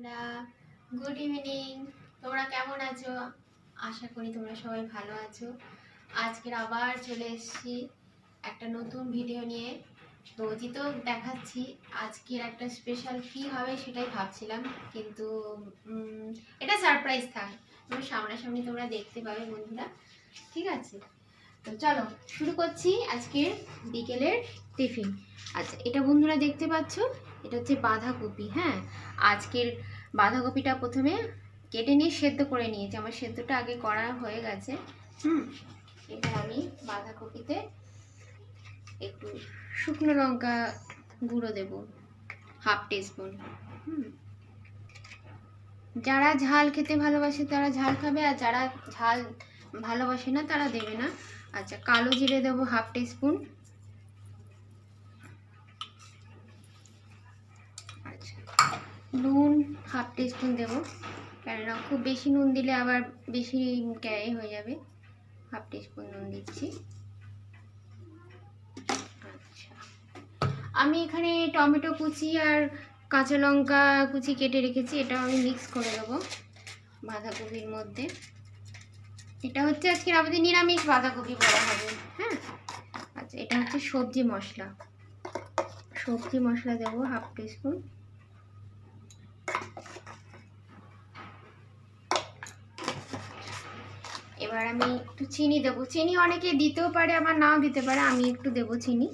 তোমরা good evening তোমরা কেমন আছো? আশা করি তোমরা সবাই ভালো আছো। আজকের আবার চলে এসেছি একটা নতুন ভিডিও নিয়ে। রোজই তো দেখাচ্ছি, আজকের একটা স্পেশাল কী হবে সেটাই ভাবছিলাম, কিন্তু এটা সারপ্রাইজ থাক। তোমরা সামনাসামনি তোমরা দেখতে পাবে বন্ধুরা। ঠিক আছে? তো চলো, শুরু করছি আজকের বিকেলের টিফিন আচ্ছা এটা বন্ধুরা দেখতে পাচ্ছ? এটা হচ্ছে বাঁধাকপি হ্যাঁ? আজকের বাঁধাকপিটা প্রথমে কেটে নিয়ে সেদ্ধ করে নিয়েছি। আমার সেদ্ধটা আগে করা হয়ে গেছে, হুম? এবার আমি বাঁধাকপিতে একটু শুকনো লঙ্কা গুঁড়ো দেব, হাফ টিস্পুন, হুম? যারা ঝাল খেতে ভালোবাসে তারা ঝাল খাবে, আর যারা ঝাল ভালোবাসে না তারা দেবে না। আচ্ছা কালো জিরে দেবো হাফ টিস্পুন নুন হাফ টিস্পুন দেবো। কেননা খুব বেশি নুন দিলে আবার বেশি ক্যারে হয়ে যাবে। হাফ টিস্পুন নুন দিচ্ছি। আচ্ছা। আমি এখানে টমেটো কুচি আর কাঁচা লঙ্কা কুচি কেটে রেখেছি, এটাও আমি মিক্স করে দেবো বাঁধাকপির মধ্যে। এটা হচ্ছে আজকে আমাদের নিরামিষ বাঁধাকপি বলা হবে হ্যাঁ? আচ্ছা এটা হচ্ছে সবজি মশলা। সবজি মশলা দেবো হাফ টিস্পুন। এবার আমি একটু চিনি দেবো। চিনি অনেকে দিতেও পারে আবার নাও দিতে পারে, আমি একটু দেবো চিনি।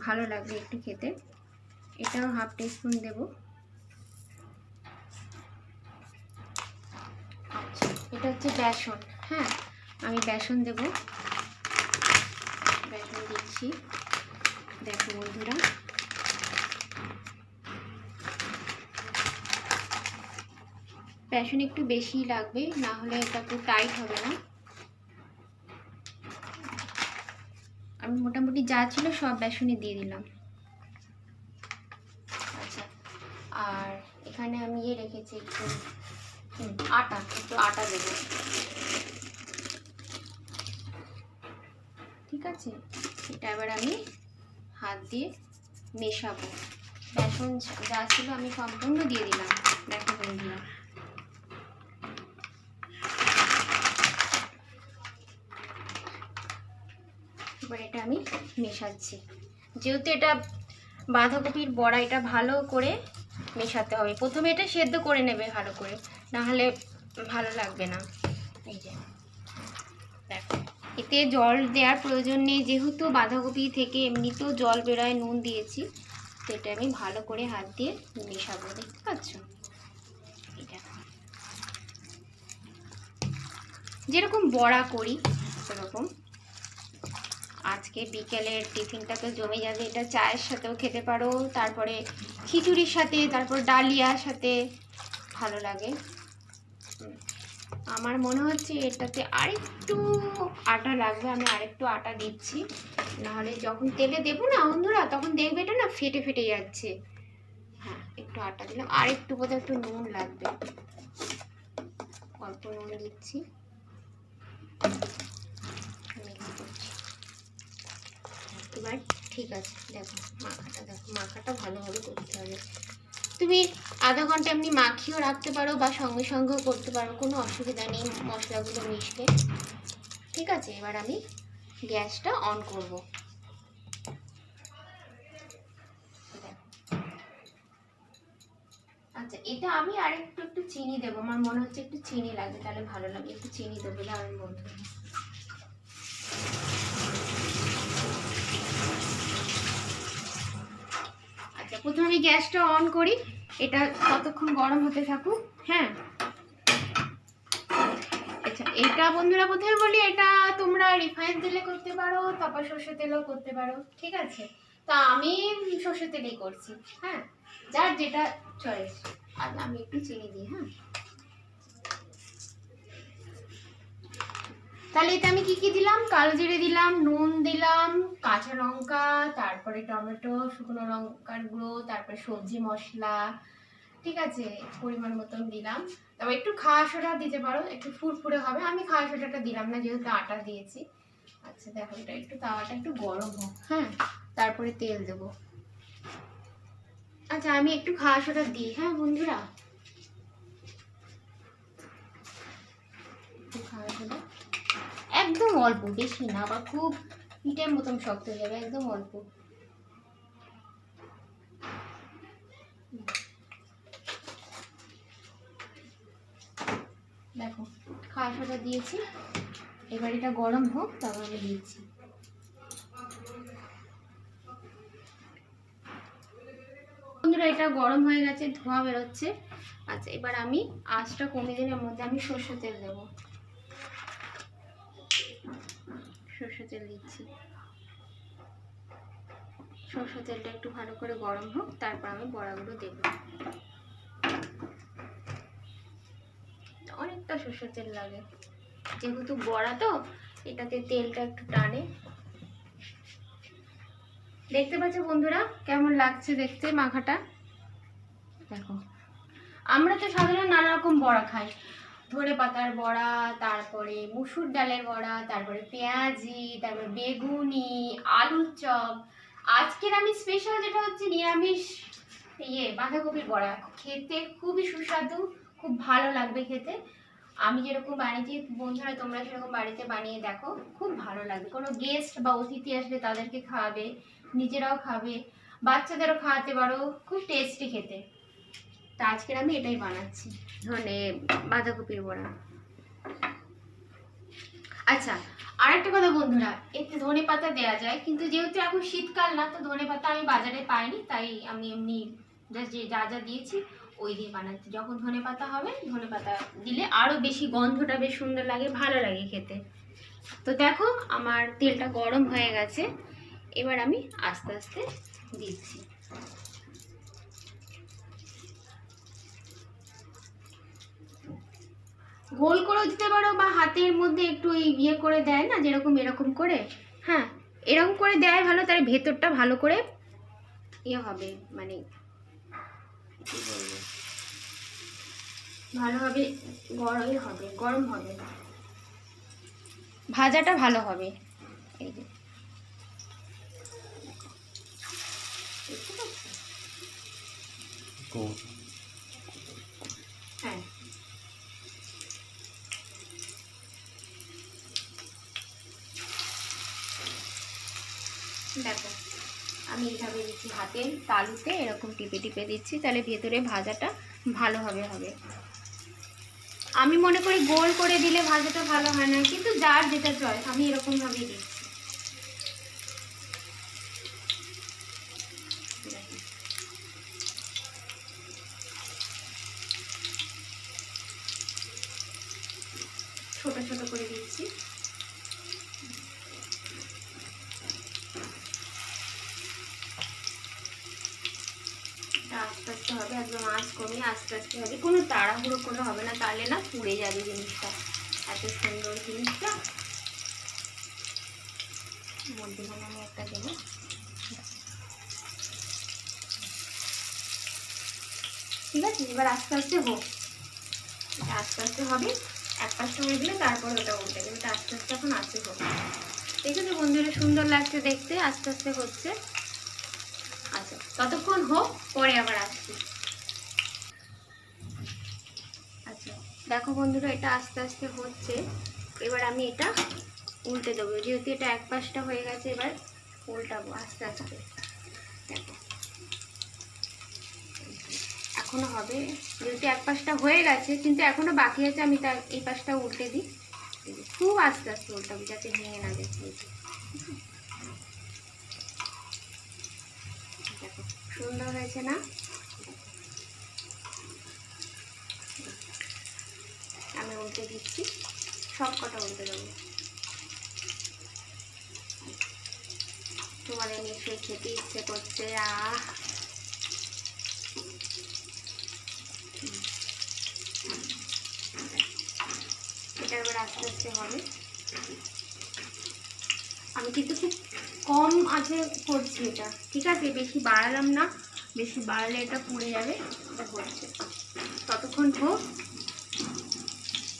ভালো লাগবে একটু খেতে। এটাও হাফ টিস্পুন দেবো। আচ্ছা এটা হচ্ছে বেসন হ্যাঁ? আমি বেসন দেব। বেসন দিচ্ছি। দেখো বন্ধুরা। বেসন একটু বেশি লাগবে, না হলে এটা একটু টাইট হবে না। আমি মোটামুটি যা ছিল সব বেসনে দিয়ে দিলাম। আচ্ছা আর এখানে আমি ইয়ে রেখেছি একটু আটা একটু আটা দেবো। ঠিক আছে? এটা এবার আমি হাত দিয়ে মেশাবো। বেসন যা ছিল আমি সম্পূর্ণ দিয়ে দিলাম। দেখো বন্ধুরা। এবার এটা আমি মেশাচ্ছি। যেহেতু এটা বাঁধাকপির বড়া, এটা ভালো করে মেশাতে হবে। প্রথমে এটা সেদ্ধ করে নেবে ভালো করে না হলে ভালো লাগবে না। এই যে, দেখো, এতে জল দেওয়ার প্রয়োজন নেই। যেহেতু বাঁধাকপি থেকে এমনিতেও জল বেরোয়, নুন দিয়েছি, তো এটা আমি ভালো করে হাত দিয়ে মেশাবো, দেখতে পাচ্ছ? যেরকম বড়া করি, সেরকম আজকে বিকেলের টিফিনটা তো জমে যাবে, এটা চায়ের সাথেও খেতে পারো, তারপরে খিচুড়ির সাথে, তারপর ডালিয়ার সাথে, ভালো লাগে। আমার মনে হচ্ছে এটাতে আরেকটু আটা লাগবে, আমি আরেকটু আটা দিচ্ছি। নাহলে যখন তেলে দেবো না বন্ধুরা, তখন দেখবে এটা না ফেটে ফেটে যাচ্ছে। হ্যাঁ একটু আটা দিলাম আর একটু বোধহয় একটু নুন লাগবে। অল্প নুন দিচ্ছি mix করছি। এবার ঠিক আছে, দেখো, মাখাটা দেখো, মাখাটা ভালোভাবে করতে হবে। তুমি আধা ঘণ্টা এমনি মাখিয়েও রাখতে পারো বা সঙ্গে সঙ্গেও করতে পারো, কোনো অসুবিধা নেই, মশলাগুলো মিশবে। ঠিক আছে, এবার আমি গ্যাসটা অন করব। আচ্ছা এটা আমি আর একটু চিনি দেবো, আমার মনে হচ্ছে একটু চিনি লাগবে তাহলে ভালো লাগে, একটু চিনি দেবো, দারুণ বন্ধু আচ্ছা প্রথমে গ্যাসটা অন করি। এটা কতক্ষণ গরম হতে থাকুক হ্যাঁ? আচ্ছা এটা বন্ধুরা প্রথমে বলি? এটা তোমরা রিফাইন তেলে করতে পারো, তারপর সর্ষে তেলও করতে পারো, ঠিক আছে? তা আমি সর্ষে তেলেই করছি হ্যাঁ? যার যেটা চয়েস আর আমি একটু চিনি দিই হ্যাঁ? তাহলে এতে আমি কি কি দিলাম? কালো জিরে দিলাম, নুন দিলাম, কাঁচা লঙ্কা, তারপরে টমেটো, শুকনো লঙ্কার গুঁড়ো, তারপরে সবজি মশলা, ঠিক আছে, পরিমাণ মতন দিলাম। তবে একটু খাওয়া সোডা দিতে পারো, একটু ফুরফুরে হবে। আমি খাওয়া সোডাটা দিলাম না, যেহেতু আটা দিয়েছি। আচ্ছা দেখো, এটা একটু তাওয়াটা একটু গরম হোক হ্যাঁ? তারপরে তেল দেবো। আচ্ছা আমি একটু খাওয়া সোডা দিই হ্যাঁ বন্ধুরা? অল্প, বেশি না, আবার খুব পিঠের মতন শক্ত হয়ে যাবে, একদম অল্প। দেখো, খাওয়া সোটা দিয়েছি। এবার এটা গরম হোক, তারপর আমি বন্ধুরা, এটা গরম হয়ে গেছে, ধোঁয়া বেরোচ্ছে। আচ্ছা এবার আমি আঁচটা কমিয়ে দিলে মধ্যে আমি সর্ষে তেল দেবো। সর্ষে তেল দিচ্ছি। সর্ষে তেলটা একটু ভালো করে গরম হোক, তারপর আমি বড়াগুলো দেব। অনেকটা সর্ষে তেল লাগে। যেহেতু বড়া তো, এটাতে তেলটা একটু টানে। দেখতে পাচ্ছ বন্ধুরা, কেমন লাগছে দেখতে মাখাটা? দেখো। আমরা তো সাধারণ নানা রকম বড়া খাই। ধনে পাতার বড়া, তারপরে মুসুর ডালের বড়া, তারপরে পেঁয়াজি, তারপরে বেগুনি, আলুর চপ। আজকের আমি স্পেশাল যেটা হচ্ছে নিরামিষ ইয়ে বাঁধাকপির বড়া। খেতে খুবই সুস্বাদু, খুব ভালো লাগবে খেতে। আমি যেরকম বানিয়েছি, বন্ধুরা তোমরা সেরকম বাড়িতে বানিয়ে দেখো, খুব ভালো লাগবে। কোনো গেস্ট বা অতিথি আসলে তাদেরকে খাওয়াবে, নিজেরাও খাবে, বাচ্চাদেরও খাওয়াতে পারো, খুব টেস্টি খেতে। তা আজকের আমি এটাই বানাচ্ছি, ধনে বাঁধাকপির বড়া। আচ্ছা আর একটা কথা বন্ধুরা, এতে ধনে পাতা দেওয়া যায়, কিন্তু যেহেতু এখন শীতকাল না, তো ধনে পাতা আমি বাজারে পাইনি, তাই আমি এমনি just যে যা যা দিয়েছি, ওই দিয়ে বানাচ্ছি। যখন ধনে পাতা হবে, ধনে পাতা দিলে আরও বেশি গন্ধটা বেশ সুন্দর লাগে, ভালো লাগে খেতে। তো দেখো, আমার তেলটা গরম হয়ে গেছে, এবার আমি আস্তে আস্তে দিচ্ছি। গোল করেও দিতে পারো বা হাতের মধ্যে একটু এই ইয়ে করে দেয় না যেরকম এরকম করে? হ্যাঁ এরকম করে দেয় ভালো তাহলে ভেতরটা ভালো করে ইয়ে হবে মানে ভালোভাবে গরম হবে গরম হবে। ভাজাটা ভালো হবে। এই যে। দেখতে পাচ্ছ? হ্যাঁ দেখো আমি এইভাবে দিচ্ছি হাতে তালুতে এরকম টিপে টিপে দিচ্ছি, তাহলে ভেতরে ভাজাটা ভালোভাবে হবে। আমি মনে করি গোল করে দিলে ভাজাটা ভালো হয় না, কিন্তু যার যেটা চয়েস, আমি এরকমভাবেই দিচ্ছি দেখো। ছোট ছোট করে দিচ্ছি এটা আস্তে আস্তে হবে একদম আঁচ হবে কোনো তাড়াহুড়ো করে হবে না, তাহলে না পুড়ে যাবে জিনিসটা। এত সুন্দর জিনিসটা। মধ্যখানে আমি একটা দেবো। ঠিক আছে, এবার আস্তে আস্তে হোক আস্তে আস্তে হবে। এক পাশটা হয়ে গেলে তারপর ওটা দেবে এটা আস্তে আস্তে এখন আস্তে হোক দেখেছ বন্ধুরা, সুন্দর লাগছে দেখতে, আস্তে আস্তে হচ্ছে। আচ্ছা ততক্ষণ হোক পরে আবার আসছি আচ্ছা দেখো বন্ধুরা, এটা আস্তে আস্তে হচ্ছে। এবার আমি এটা উল্টে দেবো। যেহেতু এটা এক পাশটা হয়ে গেছে, এবার উল্টাবো আস্তে আস্তে। দেখো। এখনও হবে। যেহেতু এক পাশটা হয়ে গেছে, কিন্তু এখনও বাকি আছে, আমি তার এই পাশটা উল্টে দিই। খুব আস্তে আস্তে উল্টাবো, যাতে ভেঙে না যে। দেখো, সুন্দর হয়েছে না? উল্টে দিচ্ছি। সব কটা উল্টে দেবো। তোমাদের নিশ্চয়ই খেতে ইচ্ছে করছে, আহ। এটা এবার আস্তে আস্তে হবে। আমি কিন্তু খুব কম আছে করছি এটা, ঠিক আছে? বেশি বাড়ালাম না, বেশি বাড়ালে এটা পুড়ে যাবে, এটা হচ্ছে। ততক্ষণ হোক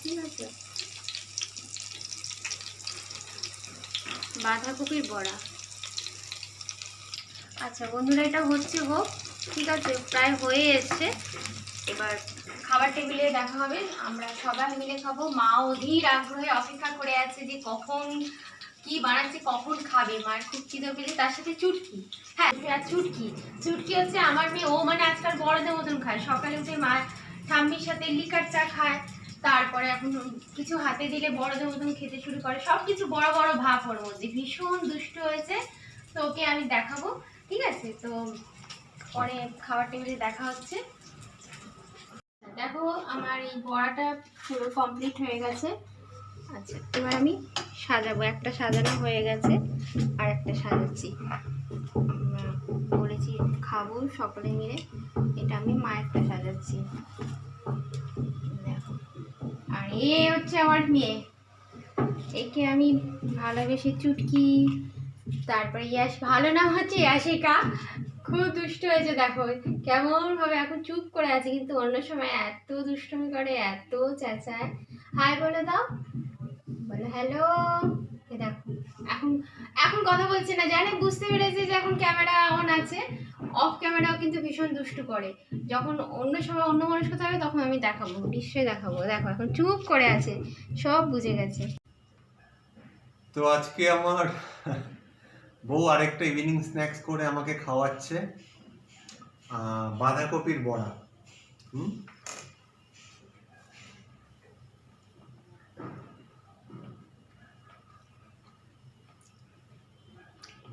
ঠিক আছে বাঁধাকপির বড়া। আচ্ছা বন্ধুরা, এটা হচ্ছে হোক ঠিক আছে, প্রায় হয়ে এসছে। এবার খাবার টেবিলে দেখা হবে, আমরা সবাই মিলে খাব। মা অধীর আগ্রহে অপেক্ষা করে আছে যে কখন, কি বানাচ্ছে, কখন খাবে। মার খুব খিদে পেলে তার সাথে চুটকি। হ্যাঁ চুটকি। চুটকি হচ্ছে আমার মেয়ে, ও মানে আজকাল বড়দের মতন খায়। সকালে উঠে মা ঠাম্মির সাথে লিকার চা খায়। তারপরে এখন কিছু হাতে দিলে বড়দের মতন খেতে শুরু করে। সব কিছু বড় বড় ভাব ওর মধ্যে। ভীষণ দুষ্ট হয়েছে। তো ওকে আমি দেখাবো। ঠিক আছে? তো পরে খাবার টেবিলে দেখা হচ্ছে। দেখো, আমার এই বড়াটা পুরো কমপ্লিট হয়ে গেছে। আচ্ছা এবার আমি সাজাবো। একটা সাজানো হয়ে গেছে, আর একটা সাজাচ্ছি। বলেছি, খাব সকলে মিলে। এটা আমি মায়েরটা সাজাচ্ছি। এ হচ্ছে আমার মেয়ে। একে আমি ভালোবেসে চুটকি, তারপরে ইয়াস ভালো নাম হচ্ছে ইয়াসিকা খুব দুষ্ট হয়েছে, দেখো। কেমন ভাবে এখন চুপ করে আছে, কিন্তু অন্য সময় এত দুষ্টুমি করে, এত চেঁচায়। হাই বলে দাও। বলো, হ্যালো। দেখো, এখন এখন কথা বলছে না, জানে, বুঝতে পেরেছে যে এখন ক্যামেরা অন আছে। অফ ক্যামেরাও কিন্তু ভীষণ দুষ্টু করে। যখন অন্য সময় অন্য মানুষ হবে তখন আমি দেখাবো, নিশ্চয়ই দেখাবো। দেখো, এখন চুপ করে আছে, সব বুঝে গেছে। তো আজকে আমার বউ আরেকটা ইভিনিং স্ন্যাক্স করে আমাকে খাওয়াচ্ছে বাঁধাকপির বড়া। হুম?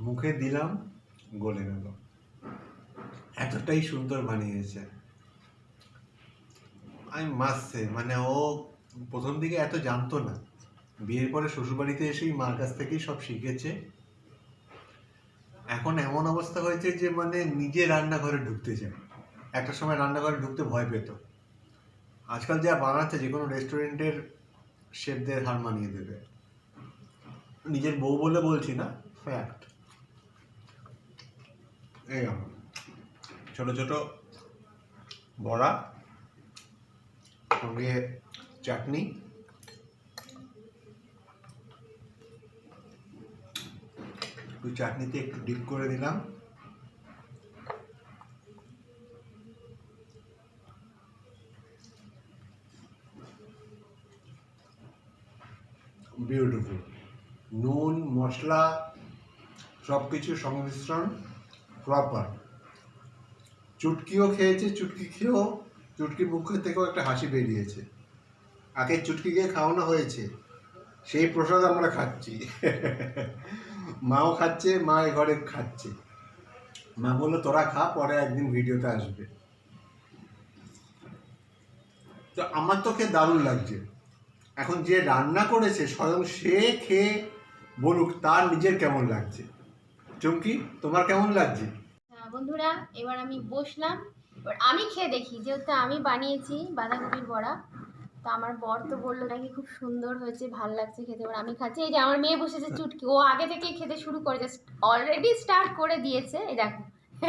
মুখে দিলাম, গলে গেল। এতটাই সুন্দর বানিয়েছে। আমি মাসছে মানে ও প্রথম দিকে এত জানতো না। বিয়ের পরে শ্বশুরবাড়িতে এসেই মার কাছ থেকেই সব শিখেছে। এখন এমন অবস্থা হয়েছে যে মানে নিজে রান্নাঘরে ঢুকতে চায় একটা সময় রান্নাঘরে ঢুকতে ভয় পেত। আজকাল যা বানাচ্ছে, যে কোনো রেস্টুরেন্টের শেফদের হার মানিয়ে দেবে। নিজের বউ বলে বলছি না ফ্যাক্ট এই আমার। ছোট ছোট বড়া, সঙ্গে চাটনি, একটু চাটনিতে একটু ডিপ করে দিলাম বিউটিফুল নুন, মশলা সব কিছুর সংমিশ্রণ প্রপার চুটকিও খেয়েছে, চুটকি খেয়েও চুটকি মুখের থেকেও একটা হাসি বেরিয়েছে। আগে চুটকিকে খাওয়ানো হয়েছে, সেই প্রসাদ আমরা খাচ্ছি। মাও খাচ্ছে, মা এ ঘরে খাচ্ছে। মা বলল, তোরা খা, পরে একদিন ভিডিওতে আসবে। তো আমার তো খেয়ে দারুণ লাগছে। এখন যে রান্না করেছে, স্বয়ং সে খেয়ে বলুক, তার নিজের কেমন লাগছে। চুমকি, তোমার কেমন লাগছে? বন্ধুরা, এবার আমি বসলাম। এবার আমি খেয়ে দেখি, যেহেতু আমি বানিয়েছি বাঁধাকপির বড়া, তো আমার বর তো বলল নাকি খুব সুন্দর হয়েছে, ভালো লাগছে খেতে। এবার আমি খাচ্ছি। এই যে আমার মেয়ে বসেছে চুটকি, ও আগে থেকেই খেতে শুরু করে করেছে অলরেডি স্টার্ট করে দিয়েছে। এই দেখো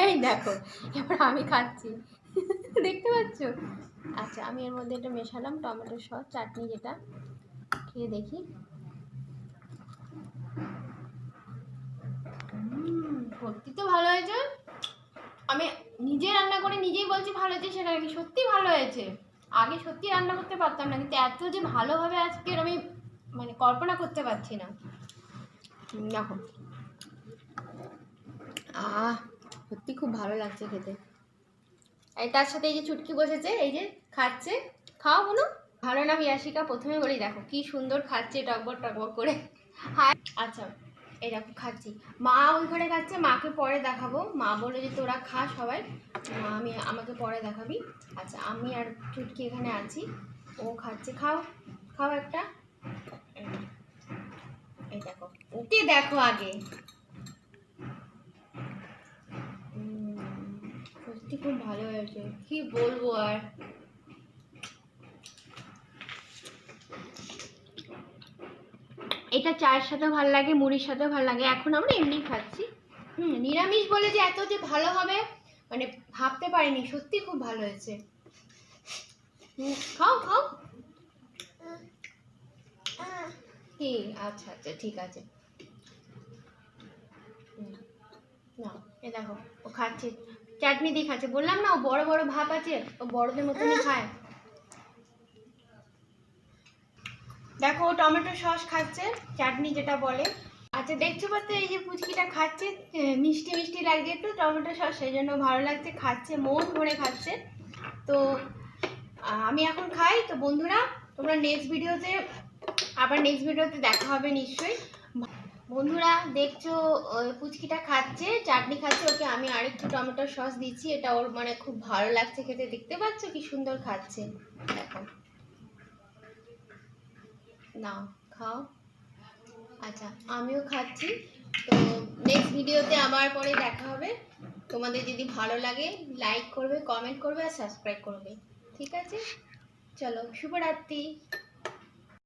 এই দেখো, এবার আমি খাচ্ছি। দেখতে পাচ্ছ? আচ্ছা আমি এর মধ্যে এটা মেশালাম, টমেটো সস, চাটনি যেটা। খেয়ে দেখি। সত্যি তো ভালো হয়েছে। আমি নিজে রান্না করে নিজেই বলছি ভালো হয়েছে, সেটা নাকি সত্যি ভালো হয়েছে? আগে সত্যি রান্না করতে পারতাম না, কিন্তু এত যে ভালোভাবে আজকে আমি মানে কল্পনা করতে পারছি না। দেখো। আহ, সত্যি খুব ভালো লাগছে খেতে। এই তার সাথে এই যে চুটকি বসেছে, এই যে খাচ্ছে। খাও বলো ভালো না ইয়াসিকা প্রথমে বলি, দেখো, কি সুন্দর খাচ্ছে টকবক টকবক করে। হ্যাঁ আচ্ছা। দেখো, খাচ্ছি। মা ওই ঘরে খাচ্ছে, মাকে পরে দেখাবো। মা বলে যে, তোরা খা সবাই। আমি, আমাকে পরে দেখাবি। আচ্ছা আমি আর চুটকি এখানে আছি। ও খাচ্ছে। খাও খাও একটা। এই দেখো, ওকে দেখো আগে। সত্যি খুব ভালো হয়েছে। কি বলব আর? এটা চায়ের সাথেও ভালো লাগে, মুড়ির সাথেও ভালো লাগে, এখন আমরা এমনি খাচ্ছি। হুম, নিরামিষ বলে যে এত যে ভালো হবে মানে ভাবতে পারিনি, সত্যি খুব ভালো হয়েছে। খাও খাও। কি? আচ্ছা আচ্ছা ঠিক আছে। এ দেখো, ও খাচ্ছে, চাটনি দিয়ে খাচ্ছে। বললাম না, ও বড় বড় ভাব আছে, ও বড়দের মতনই খায়। দেখো, টমেটো সস খাচ্ছে, চাটনি যেটা বলে। আচ্ছা দেখছ পাচ্ছ এই যে পুচকিটা খাচ্ছে মিষ্টি মিষ্টি লাগছে একটু, টমেটো সস সেই জন্য ভালো লাগছে, খাচ্ছে, মন ভরে খাচ্ছে। তো আমি এখন খাই। তো বন্ধুরা, তোমরা নেক্সট ভিডিওতে আবার নেক্সট ভিডিওতে দেখা হবে নিশ্চয়ই। বন্ধুরা, দেখছ পুচকিটা খাচ্ছে, চাটনি খাচ্ছে, ওকে আমি আরেকটু টমেটো সস দিচ্ছি, এটা ওর মানে খুব ভালো লাগছে খেতে, দেখতে পাচ্ছ কি সুন্দর খাচ্ছে। দেখো। নাও খাও। আচ্ছা আমিও খাচ্ছি। তো নেক্সট ভিডিওতে আবার পরে দেখা হবে। তোমাদের যদি ভালো লাগে লাইক করবে কমেন্ট করবে আর সাবস্ক্রাইব করবে। ঠিক আছে? চলো, শুভরাত্রি।